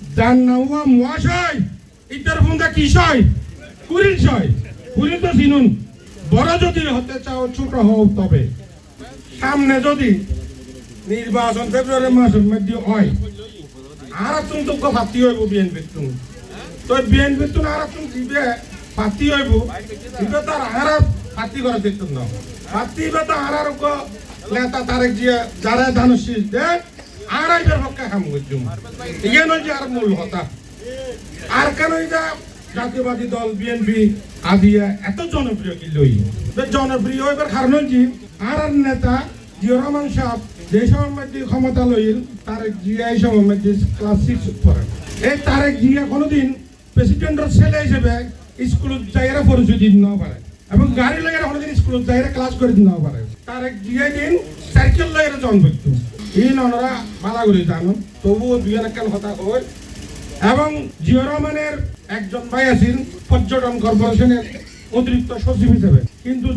হওয়া মহাশয় ইতার ফোনটা কিসয়? কুড়িল ছয়। কুড়িল তো চিনুন বড় যদি হতে চাও, ছোট হও তবে। সামনে যদি নির্বাচন ফেব্রুয়ারি মাসের মধ্যে হয় আর তুমি তো ভাতি হইব বিএনপি তুমি তো বিএনপি তুমি আর তুমি দিবে ভাতি হইব। দিবে তার আর ভাতি করে দিত না ভাতি বা তো আর নেতা তারেক জিয়া, যারা ধানুশীল দে আইবার পক্ষে কাম ইয়ে জাতীয়বাদী দল, বিএনপি আদি এত জনপ্রিয় কি লই? জনপ্রিয় হইবার কারণ সময় ক্ষমতা লইল, তারেক জিয়া এই সময় ক্লাস সিক্স পড়ে। এই তারেক জিয়া কোনোদিন প্রেসিডেন্টের ছেলে হিসেবে স্কুলত যাইরা পরিচয় দিন না পারে, এবং গাড়ি লইয়া কোনোদিন স্কুলত যাইরা ক্লাস করে দিন না পারে। তারেক জিয়া দিন সাইকেল লইয়া জন্ম এই ননরা মালা করে জানো তবুও দুই একটা কথা কই। এবং জিও রহমানের একজন ভাই আছেন পর্যটন কর্পোরেশনের অতিরিক্ত সচিব হিসেবে। কিন্তু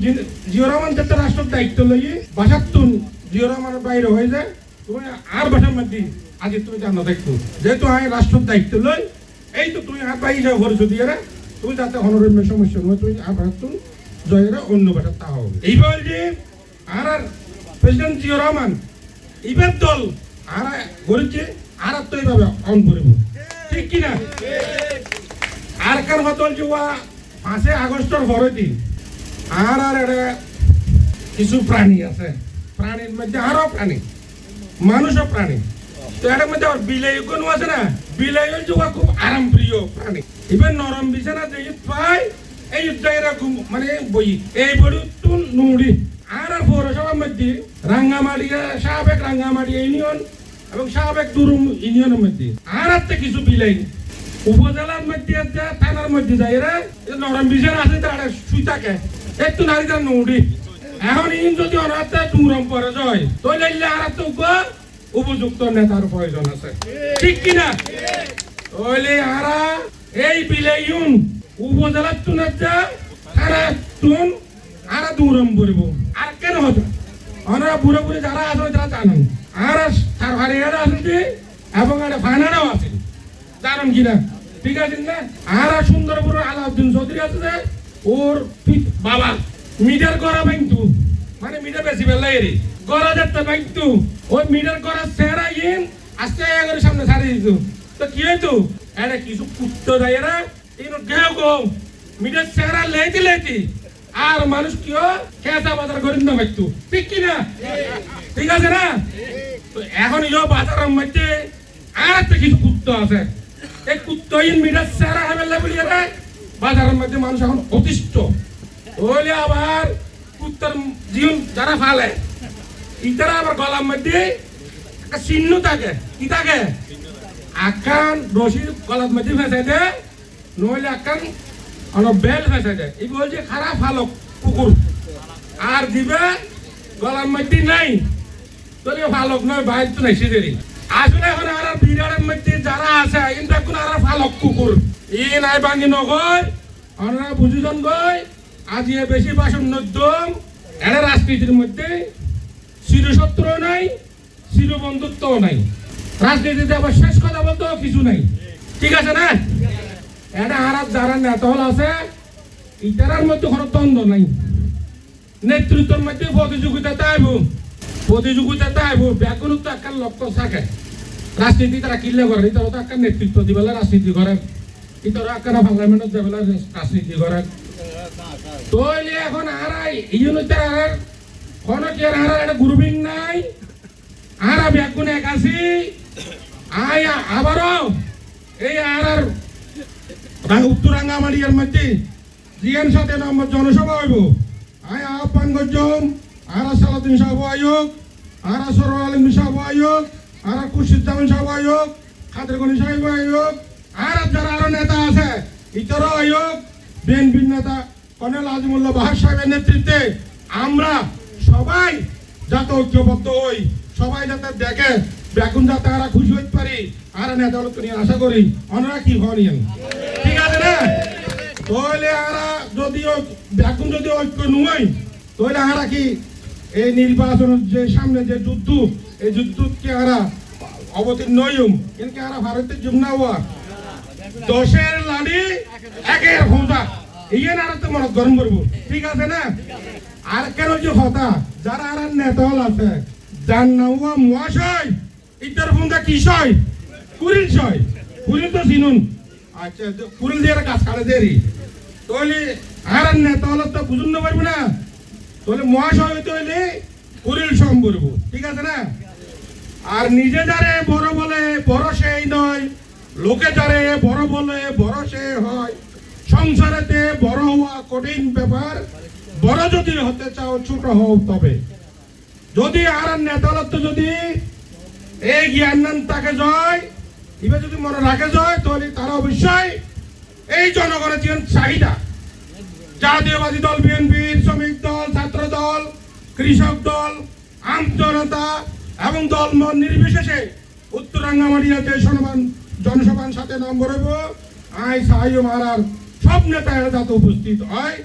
জিও রহমান যাতে রাষ্ট্রের দায়িত্ব লই বাসাতুন জিও রহমানের বাইরে হয়ে যায় তুমি আর বাসার মধ্যে আজ তুমি জানো দেখতো যেহেতু আমি রাষ্ট্রের দায়িত্ব লই এই তো তুমি আর ভাই হিসাবে ভরছো দিয়ে রে, তুমি যাতে হনরের সমস্যা নয় তুমি আর বাসাতুন জয়েরা অন্য বাসা তা হবে। এইবার যে আর আর প্রেসিডেন্ট জিও রহমান এবার দল আর করেছে আর তো এইভাবে অন করব। ঠিক কিনা? আর কার হতল যুয়া পাঁচে আগস্টের দিন, আর আর এটা কিছু প্রাণী আছে। প্রাণীর মধ্যে আরও প্রাণী, মানুষও প্রাণী। তো এটার মধ্যে আবার বিলাই কোনো আছে না? বিলাই যুয়া খুব আরাম প্রিয় প্রাণী। এবার নরম বিছানা যে পায়, এই এরকম মানে বই এই বড়ি তুন নুড়ি। আর আর পৌরসভার মধ্যে রাঙ্গামাটিয়া সাবেক রাঙ্গামাটিয়া ইউনিয়ন এবং সাবেক দুরুম ইউনিয়নের মধ্যে। আর একটা কিছু বিলাই উপজেলার মধ্যে থানার মধ্যে যায়। এরা নরম আছে, তারা শুই থাকে। একটু নারীদের নুড়ি এখন ইন যদি পরে যায় তো লাইলে আর তো উপযুক্ত নেতার প্রয়োজন আছে। ঠিক কিনা? ওইলে আরা এই বিলাইউন উপজেলার তুনাচ্ছা তারা তুন আরা দূরম করব আর কেন হতো আমরা বুড়ো যারা আছে তারা জানেন আর তার হারিয়ারা আছে এবং একটা ফানারাও আছে। জানেন কিনা ঠিক আছে না? আর সুন্দরপুর আলাউদ্দিন চৌধুরী আছে ওর বাবা। মিটার করা ব্যাংকু মানে মিটার বেশি বেলা এরি। গড়া যাচ্ছে ব্যাংকু ওই মিটার করা সেরা ইন। আস্তে করে সামনে ছাড়ি দিত। তো কি হইতো? এটা কিছু কুত্ত যায় এরা। ইনো গেও গো। মিটার সেরা লেতি লেতি আর মানুষ কিও খেসা বাজার করি না ভাইতু ঠিক কি না ঠিক আছে না? এখন ইয়ো বাজারের মধ্যে আর একটা কিছু কুত্ত আছে। এই কুত্তহীন মিটার সেরা হবে বলি বাজারের মধ্যে মানুষ এখন অতিষ্ঠ। হইলে আবার কুত্তার জীবন যারা ফালে, ইতারা আবার গলার মধ্যে একটা চিহ্ন থাকে। কি থাকে? আকান রশির গলার মধ্যে ফেসাই দে নইলে অন বেল ফেসাই দে এই বলছে খারাপ ফালক কুকুর। আর দিবে, গলার মধ্যে নাই। তোলে ফালক নয়, বাইর তো নাই সেদেরই আসলে এখন আর বিরাটের মধ্যে যারা আছে ইনটা কোন আর ফালক কুকুর। ই নাই বাঙ্গি নগয় আমরা বুঝিজন গয় আজ এ বেশি বাসন নদ্যম এরা রাজনীতির মধ্যে চিরশত্রু নাই চিরবন্ধুত্বও নাই। রাজনীতিতে আবার শেষ কথা বলতেও কিছু নাই। ঠিক আছে না? এটা আর যারা নেতা হল আছে, ইতারার মধ্যে কোনো দ্বন্দ্ব নাই। নেতৃত্বের মধ্যে প্রতিযোগিতা তাইব প্রতিযোগিতা তাইব ব্যাকুণ তো একটা লক্ষ্য থাকে। রাজনীতি তারা কিনলে করে তারা তো একটা নেতৃত্ব দিবেলা রাজনীতি করে। ইতারা একটা পার্লামেন্টত যাবেলা রাজনীতি করে। তইলে এখন আর এই জন্য তার কোনো কি আর আর একটা গ্রুপিং নাই। আর ব্যাকুণ এক আছি। আয় আবারও এই আর আর রাং- উত্তর রাঙ্গামাটিয়ার মধ্যে জিএন সাথে নম্বর জনসভা হইব। আয় আহ্বান করছম আর সালাদিন সাহেব আয়োগ, আর সরোয়ার আলম সাহেব আয়োগ, আর খুরশিদুজ্জামান সাহেব আয়োগ, খাদের গনি সাহেব আয়োগ, আর যারা আরও নেতা আছে, ইতর আয়োগ বিএনপির নেতা কর্নেল আজিমুল্লাহ বাহার সাহেবের নেতৃত্বে আমরা সবাই যাতে ঐক্যবদ্ধ হই, সবাই যাতে দেখে, বেগুন যাতে আর খুশি হইতে পারি, আর নেতা নিয়ে আশা করি। অনারা কি হনিয়েন ঠিক আছে না তাহলে আরা যদি ঐক্য নয় তাহলে আরা কি? এই নির্বাচনের যে সামনে যে যুদ্ধ, এই যুদ্ধকে আরা অবতীর্ণ হইম। কিন্তু ভারতের জুমনা হওয়া একের হোঁদা ইয়ে না তো মনে গরম করব। ঠিক আছে না? আর কেন যে হতা? যারা আর নেতা হল আছে, যার নাম হওয়া মহাশয় ইতার ফোনটা কি শয় কুড়িল শয় কুড়িল তো চিনুন। আচ্ছা তো কুড়িল দিয়ে কাজ কাটে দেরি। তাহলে আর নেতা হল তো বুঝুন না পারব না। তাহলে মহাশয় কুড়িল সম করব ঠিক আছে না? আর নিজে যারে বড় বলে, বড় সেই নয়। লোকে যারে বড় বলে, বড় সে হয়। সংসারেতে বড় হওয়া কঠিন ব্যাপার। বড় যদি হতে চাও, ছোট হও তবে। যদি আর নেতালত্ব যদি এই জ্ঞান তাকে জয়। এবার যদি মনে রাখে জয় তাহলে তারা অবশ্যই এই জনগণের যে চাহিদা, জাতীয়বাদী দল বিএনপি শ্রমিক দল, ছাত্র দল, কৃষক দল, আম জনতা এবং দল নির্বিশেষে উত্তরাঙ্গামারিয়াতে সনমান জনসভার সাথে নম্বর হইব। আই সাহায্য মারার সব নেতা যাতে উপস্থিত হয়।